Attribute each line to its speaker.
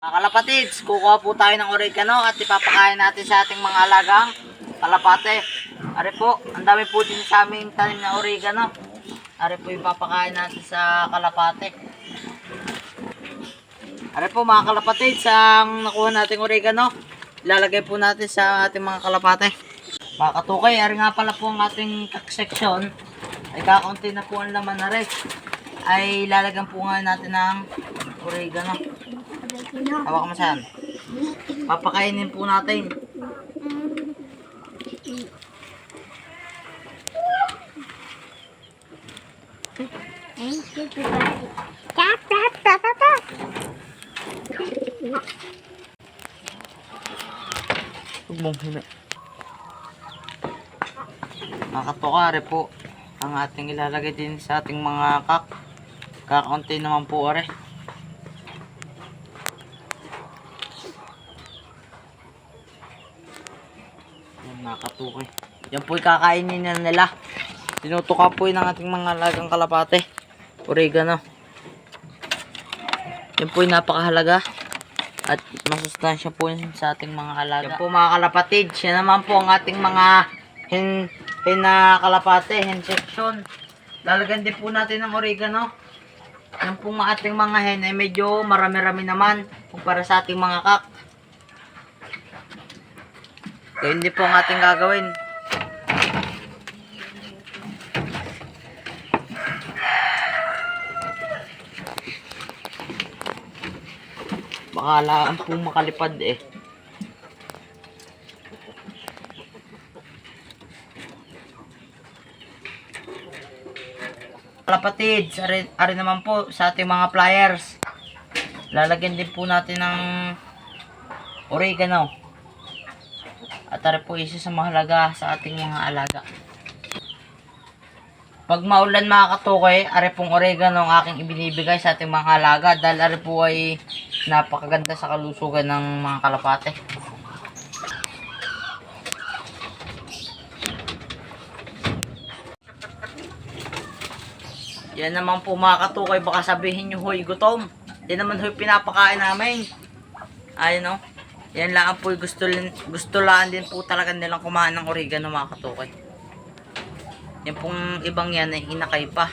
Speaker 1: Mga kalapatids, kukuha po tayo ng oregano at ipapakain natin sa ating mga alagang kalapate. Ari po, ang dami po din sa aming tanim na oregano. Ari po ipapakain natin sa kalapate. Ari po mga kalapatids, ang nakuha nating oregano, ilalagay po natin sa ating mga kalapate. Mga katukay, ari nga pala po ang ating section. Ay kakaunti na po ang laman na rin. Ay lalagyan po nga natin ng oregano. Hawak mo saan. Papakainin po natin.
Speaker 2: Tap, tap, tap, tap, tap.
Speaker 1: Huwag mong hina. Nakatukare po ang ating ilalagay din sa ating mga kak. Kakaunti naman po are. Nakatukoy. Yan po kakainin na nila. Tinutuka po yun ng ating mga lagang kalapate. Oregano. Yan po yung napakahalaga. At masustansya po yun sa ating mga alaga. Yan po mga kalapatid. Siya naman po ang ating mga hen, hen na kalapate, hen section. Lalagyan din po natin ng oregano. Yan po mga ating mga hen ay medyo marami-rami naman kumpara sa ating mga kak. Kaya hindi po ang ating gagawin. Baka laan po makalipad eh. Kalapatid, ari, ari naman po sa ating mga pliers. Lalagyan din po natin ng oregano. At ari po isa sa mahalaga sa ating mga alaga. Pag maulan mga katukoy, ari pong oregano ang aking ibinibigay sa ating mga alaga dahil ari po ay napakaganda sa kalusugan ng mga kalapate. Yan naman po mga katukoy, baka sabihin nyo, hoy, gutom. Yan naman hoy, pinapakain namin. Ayun o. Yan lang po, gusto, gusto lang din po talaga nilang kumain ng oregano mga katukay. Yan pong ibang yan ay inakay pa.